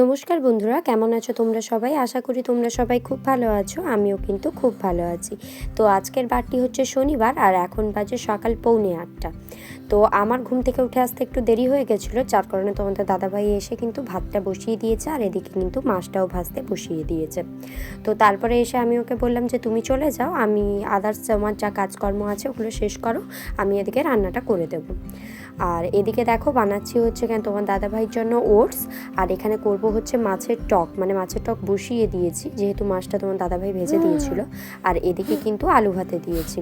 নমস্কার বন্ধুরা, কেমন আছো তোমরা সবাই? আশা করি তোমরা সবাই খুব ভালো আছো, আমিও কিন্তু খুব ভালো আছি। তো আজকের বারটি হচ্ছে শনিবার আর এখন বাজে সকাল পৌনে আটটা। তো আমার ঘুম থেকে উঠে আসতে একটু দেরি হয়ে গেছিল, যার কারণে তোমাদের দাদাভাই এসে কিন্তু ভাতটা বসিয়ে দিয়েছে আর এদিকে কিন্তু মাছটাও ভাজতে বসিয়ে দিয়েছে। তো তারপরে এসে আমি ওকে বললাম যে, তুমি চলে যাও, আমি আদার্স আমার যা কাজকর্ম আছে ওগুলো শেষ করো, আমি এদিকে রান্নাটা করে দেবো। আর এদিকে দেখো বানাচ্ছি হচ্ছে কেন তোমার দাদাভাইয়ের জন্য ওটস আর এখানে করব হচ্ছে মাছের টক মানে মাছের টক বসিয়ে দিয়েছি যেহেতু মাছটা তোমার দাদাভাই ভেজে দিয়েছিল আর এদিকে কিন্তু আলু ভাতে দিয়েছি।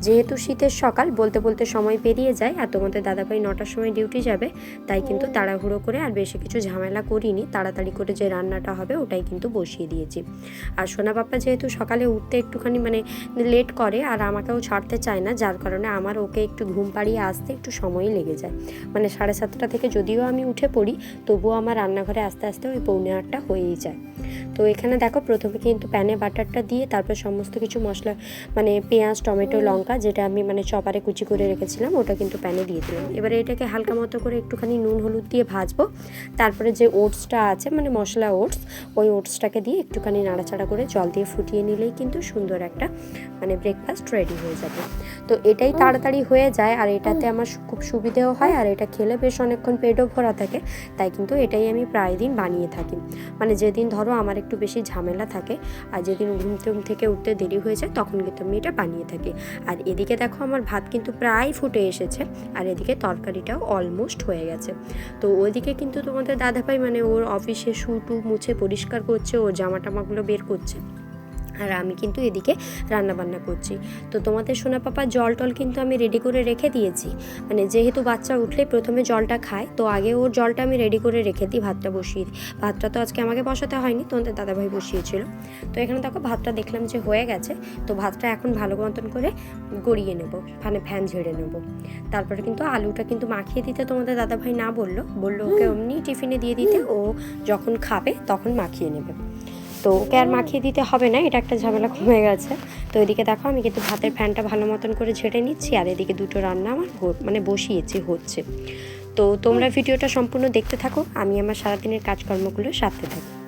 যেহেতু শীতের সকাল বলতে বলতে সময় পেরিয়ে যায় আর তোমাদের দাদাভাই নটার সময় ডিউটি যাবে তাই কিন্তু তাড়াহুড়ো করে আর বেশি কিছু ঝামেলা করিনি তাড়াতাড়ি করে যে রান্নাটা হবে ওটাই কিন্তু বসিয়ে দিয়েছি। আর সোনা বাপ্পা যেহেতু সকালে উঠতে একটুখানি মানে লেট করে আর আমাকেও ছাড়তে চায় না যার কারণে আমার ওকে একটু ঘুম পাড়িয়ে আসতে একটু সময় লেগে যায়। মানে সাড়ে সাতটা থেকে যদিও আমি উঠে পড়ি, তবুও আমার রান্নাঘরে আস্তে আস্তে ওই পৌনে আটটা হয়েই যায়। তো এখানে দেখো প্রথমে কিন্তু প্যানে বাটারটা দিয়ে তারপর সমস্ত কিছু মশলা মানে পেঁয়াজ টমেটো লঙ্কা যেটা আমি মানে চপারে কুচি করে রেখেছিলাম ওটা কিন্তু প্যানে দিয়ে দিলাম। এবারে এটাকে হালকা মতো করে একটুখানি নুন হলুদ দিয়ে ভাজবো। তারপরে যে ওটসটা আছে মানে মশলা ওটস ওই ওটসটাকে দিয়ে একটুখানি নাড়াচাড়া করে জল দিয়ে ফুটিয়ে নিলেই কিন্তু সুন্দর একটা মানে ব্রেকফাস্ট রেডি হয়ে যাবে। তো এটাই তাড়াতাড়ি হয়ে যায় আর এটাতে আমার খুব সুবিধেও হয় আর এটা খেলে বেশ অনেকক্ষণ পেটও ভরা থাকে। তাই কিন্তু এটাই আমি প্রায় দিন বানিয়ে থাকি। মানে যেদিন ধরো আমার একটু বেশি ঝামেলা থাকে আর যেদিন ঘুম টুম থেকে উঠতে দেরি হয়ে যায়, তখন কিন্তু আমি এটা বানিয়ে থাকি। আর এদিকে দেখো আমার ভাত কিন্তু প্রায় ফুটে এসেছে আর এদিকে তরকারিটাও অলমোস্ট হয়ে গেছে। তো ওইদিকে কিন্তু তোমাদের দাদা ভাই মানে ওর অফিসে শু টু মুছে পরিষ্কার করছে, ওর জামা টামাগুলো বের করছে। আর আমি কিন্তু এদিকে রান্না বান্না করছি। তো তোমাদের সোনা পাপা জল টল কিন্তু আমি রেডি করে রেখে দিয়েছি। মানে যেহেতু বাচ্চা উঠলে প্রথমে জলটা খায় তো আগে ওর জলটা আমি রেডি করে রেখে দিই ভাতটা বসিয়ে দিই। ভাতটা তো আজকে আমাকে বসাতে হয়নি তোমাদের দাদাভাই বসিয়েছিল। তো এখানে দেখো ভাতটা দেখলাম যে হয়ে গেছে তো ভাতটা এখন ভালো মতন করে গড়িয়ে নেব মানে ফ্যান ঝেড়ে নেব। তারপরে কিন্তু আলুটা কিন্তু মাখিয়ে দিতে তোমাদের দাদাভাই না বলল বলল ওকে অমনি টিফিনে দিয়ে দিতে ও যখন খাবে তখন মাখিয়ে নেবে। তো ওকে আর মাখিয়ে দিতে হবে না, এটা একটা ঝামেলা কমে গেছে। তো এদিকে দেখো, আমি কিন্তু ভাতের ফ্যানটা ভালো মতন করে ঝেড়ে নিচ্ছি, আর এদিকে দুটো রান্না আমার মানে বসিয়েছি, হচ্ছে। তো তোমরা ভিডিওটা সম্পূর্ণ দেখতে থাকো, আমি আমার সারাদিনের কাজকর্মগুলো সারতে থাকি।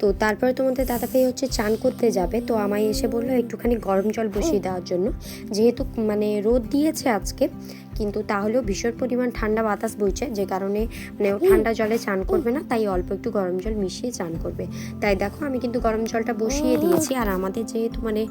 তো তারপরে তোমাদের দাদা ভাই হচ্ছে চান করতে যাবে। তো আমায় এসে বলল একটুখানি গরম জল বসিয়ে দেওয়ার জন্য। যেহেতু মানে রোদ দিয়েছে আজকে কিন্তু তাহলেও ভীষণ পরিমাণ ঠান্ডা বাতাস বইছে, যে কারণে মানে ঠান্ডা জলে চান করবে না, তাই অল্প একটু গরম জল মিশিয়ে চান করবে। তাই দেখো আমি কিন্তু গরম জলটা বসিয়ে দিয়েছি, আর আমাদের যেহেতু মানে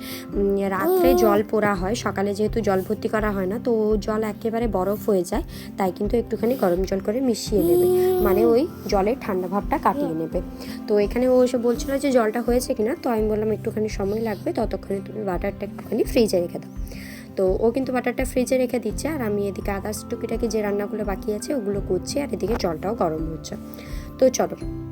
রাত্রে জল পোড়া হয়, সকালে যেহেতু জল ভর্তি করা হয় না, তো জল একেবারে বরফ হয়ে যায়, তাই কিন্তু একটুখানি গরম জল করে মিশিয়ে নেবে মানে ওই জলের ঠান্ডা ভাবটা কাটিয়ে নেবে। তো এখানে ও এসে বলছিল যে জলটা হয়েছে কিনা, তো আমি বললাম একটুখানি সময় লাগবে, ততক্ষণে তুমি বাটারটা একটুখানি ফ্রিজে রেখে দাও। তো ও কিন্তু বাটারটা ফ্রিজে রেখে দিচ্ছে, আর আমি এদিকে আদার্স টুকিটাকি যে রান্নাগুলো বাকি আছে ওগুলো করছি, আর এদিকে জলটাও গরম হচ্ছে। তো চলো।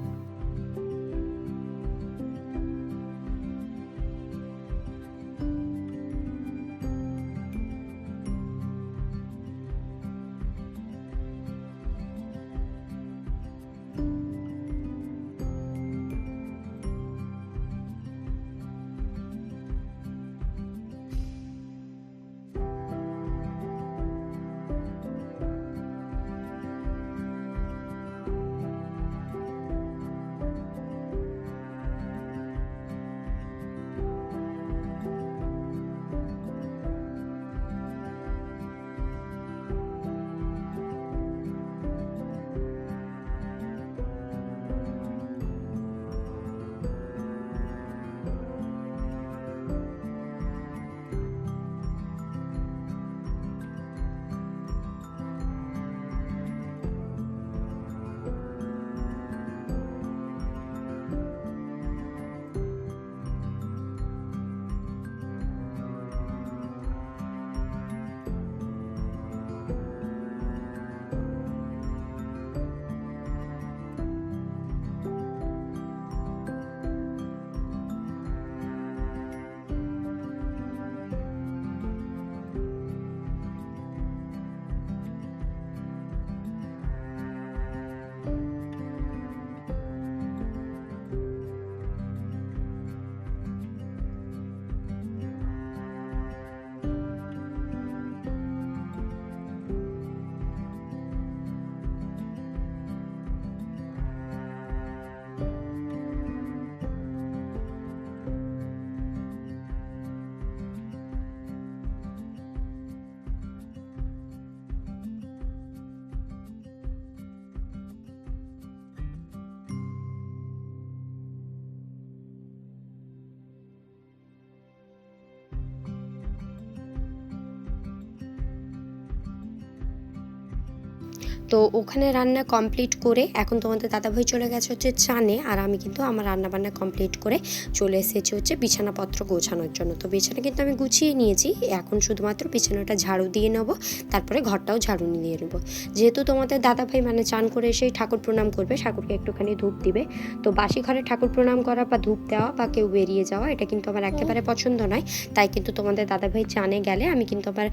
তো ওখানে রান্না কমপ্লিট করে এখন তোমাদের দাদাভাই চলে গেছে হচ্ছে চানে আর আমি কিন্তু আমার রান্না বান্না কমপ্লিট করে চলে এসেছি হচ্ছে বিছানাপত্র গোছানোর জন্য। তো বিছানা কিন্তু আমি গুছিয়ে নিয়েছি এখন শুধুমাত্র বিছানাটা ঝাড়ু দিয়ে নেব তারপরে ঘরটাও ঝাড়ু নিয়ে নেব। যেহেতু তোমাদের দাদাভাই মানে চান করে এসেই ঠাকুর প্রণাম করবে ঠাকুরকে একটুখানি ধূপ দিবে। তো বাসি ঘরে ঠাকুর প্রণাম করা বা ধূপ দেওয়া বা কেউ বেরিয়ে যাওয়া এটা কিন্তু আমার একেবারে পছন্দ নয়। তাই কিন্তু তোমাদের দাদাভাই চানে গেলে আমি কিন্তু আবার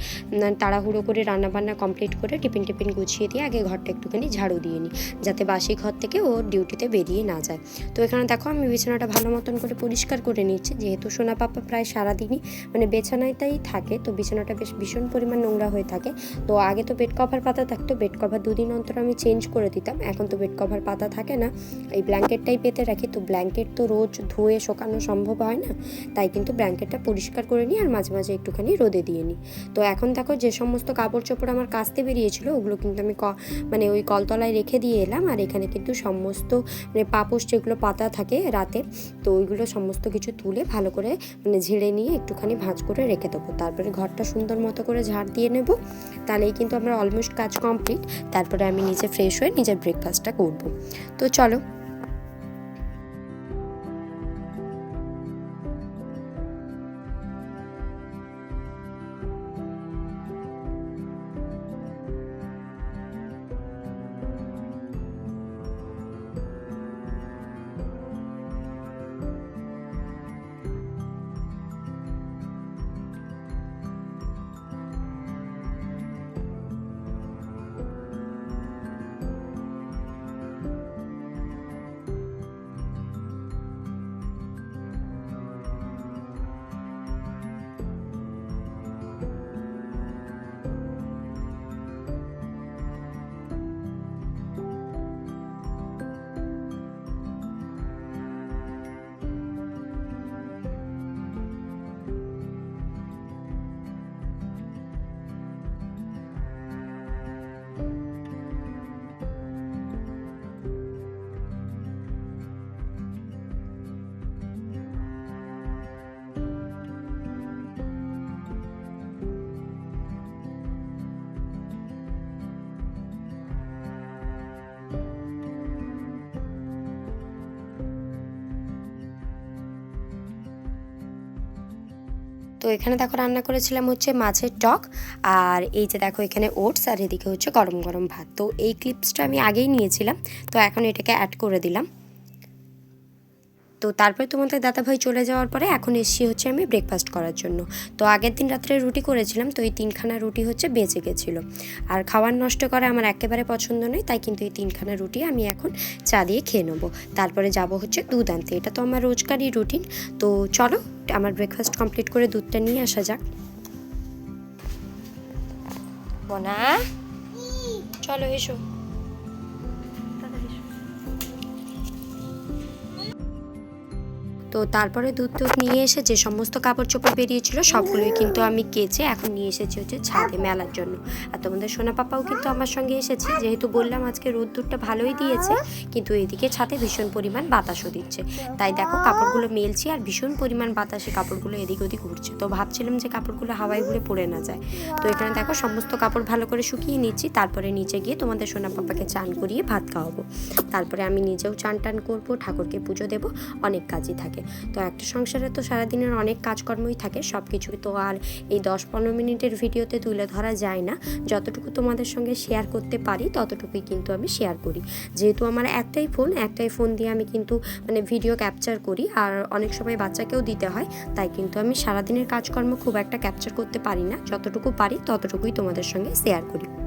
তাড়াহুড়ো করে রান্নাবান্না কমপ্লিট করে টিফিন টিফিন গুছিয়ে দিয়ে আগে ঘরটা একটুখানি ঝাড়ু দিয়ে নিই, যাতে বাসি ঘর থেকে ও ডিউটিতে বেরিয়ে না যায়। তো এখানে দেখো আমি বিছানাটা ভালো মতন করে পরিষ্কার করে নিচ্ছি, যেহেতু সোনা পাপা প্রায় সারাদিনই মানে বিছানাটাই থাকে, তো বিছানাটা বেশ ভীষণ পরিমাণ নোংরা হয়ে থাকে। তো আগে তো বেড কভার পাতা থাকতো বেড কভার দুদিন অন্তর আমি চেঞ্জ করে দিতাম, এখন তো বেড কভার পাতা থাকে না। এই ব্ল্যাঙ্কেটটাই পেতে রাখি, তো ব্ল্যাঙ্কেট তো রোজ ধুয়ে শোকানো সম্ভব হয় না, তাই কিন্তু ব্ল্যাঙ্কেটটা পরিষ্কার করে নিই আর মাঝে মাঝে একটুখানি রোদে দিয়ে নিই। তো এখন দেখো যে সমস্ত কাপড় চোপড় আমার কাচতে বেরিয়েছিল, ওগুলো কিন্তু আমি মানে ওই কলতলায় রেখে দিয়ে এলাম আর এখানে কিন্তু সমস্ত মানে পাপোশ যেগুলো পাতা থাকে রাতে, তো ওইগুলো সমস্ত কিছু তুলে ভালো করে মানে ঝেড়ে নিয়ে একটুখানি ভাঁজ করে রেখে দেবো। তারপরে ঘরটা সুন্দর মতো করে ঝাড় দিয়ে নেব। তাহলেই কিন্তু আমার অলমোস্ট কাজ কমপ্লিট তারপরে আমি নিজে ফ্রেশ হয়ে নিজের ব্রেকফাস্টটা করব। তো চলো তো এখানে দেখো রান্না করেছিলাম হচ্ছে মাছের টক আর এই যে দেখো এখানে ওটস আর এদিকে হচ্ছে গরম গরম ভাত। তো এই ক্লিপসটা আমি আগেই নিয়েছিলাম, তো এখন এটাকে অ্যাড করে দিলাম। তো তারপরে তোমাদের দাদাভাই চলে যাওয়ার পরে এখন এসছি হচ্ছে আমি ব্রেকফাস্ট করার জন্য। তো আগের দিন রাত্রে রুটি করেছিলাম তো এই তিনখানা রুটি হচ্ছে বেঁচে গেছিল। আর খাবার নষ্ট করা আমার একেবারে পছন্দ নয় তাই কিন্তু এই তিনখানা রুটি আমি এখন চা দিয়ে খেয়ে নেব। তারপরে যাব হচ্ছে দুধ আনতে এটা তো আমার রোজকারই রুটিন তো চলো আমার ব্রেকফাস্ট কমপ্লিট করে দুধটা নিয়ে আসা যাক। মনা চলো এসো। তো তারপরে দুধ টুধ নিয়ে এসে যে সমস্ত কাপড় চোপড় বেরিয়েছিল সবগুলোই কিন্তু আমি কেচে এখন নিয়ে এসেছি হচ্ছে ছাদে মেলার জন্য। আর তোমাদের সোনা পাপাও কিন্তু আমার সঙ্গে এসেছে। যেহেতু বললাম আজকে রোদ্দুরটা ভালোই দিয়েছে, কিন্তু এদিকে ছাদে ভীষণ পরিমাণ বাতাসও দিচ্ছে। তাই দেখো কাপড়গুলো মেলছি আর ভীষণ পরিমাণ বাতাসে কাপড়গুলো এদিক ওদিক উঠছে তো ভাবছিলাম যে কাপড়গুলো হাওয়ায় ঘুরে পড়ে না যায়। তো এখানে দেখো সমস্ত কাপড় ভালো করে শুকিয়ে নিচ্ছি। তারপরে নিচে গিয়ে তোমাদের সোনা পাপাকে চান করিয়ে ভাত খাওয়াবো। তারপরে আমি নিজেও চান টান করব, ঠাকুরকে পুজো দেবো, অনেক কাজই থাকে। তো একটা সংসারে তো সারাদিনের অনেক কাজকর্মই থাকে সব কিছু তো আর এই দশ পনেরো মিনিটের ভিডিওতে তুলে ধরা যায় না। যতটুকু তোমাদের সঙ্গে শেয়ার করতে পারি, ততটুকুই কিন্তু আমি শেয়ার করি। যেহেতু আমার একটাই ফোন একটাই ফোন দিয়ে আমি কিন্তু মানে ভিডিও ক্যাপচার করি, আর অনেক সময় বাচ্চাকেও দিতে হয়, তাই কিন্তু আমি সারাদিনের কাজকর্ম খুব একটা ক্যাপচার করতে পারি না। যতটুকু পারি, ততটুকুই তোমাদের সঙ্গে শেয়ার করি।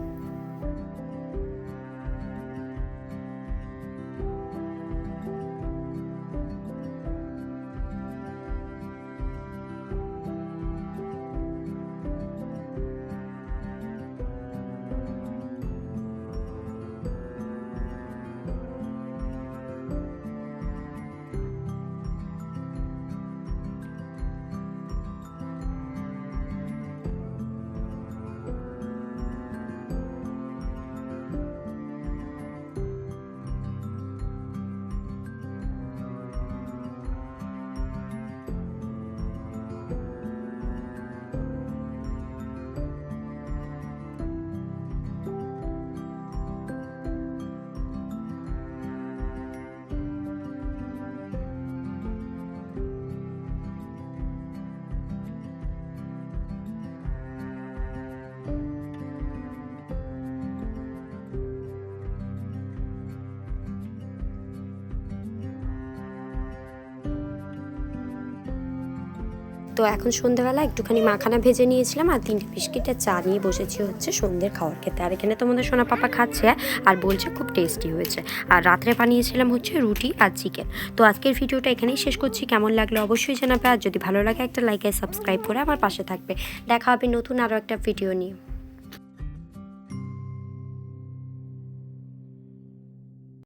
তো এখন সন্ধ্যেবেলা একটুখানি মাখানা ভেজে নিয়েছিলাম আর তিনটে বিস্কিট আর চা নিয়ে বসেছি হচ্ছে সন্ধ্যের খাওয়ার খেতে। আর এখানে তোমাদের সোনা পাপা খাচ্ছে আর বলছে খুব টেস্টি হয়েছে। আর রাত্রে বানিয়েছিলাম হচ্ছে রুটি আর চিকেন তো আজকের ভিডিওটা এখানেই শেষ করছি। কেমন লাগল অবশ্যই জানাবে। আর যদি ভালো লাগে একটা লাইক আর সাবস্ক্রাইব করে আমার পাশে থাকবে। দেখা হবে নতুন আরও একটা ভিডিও নিয়ে।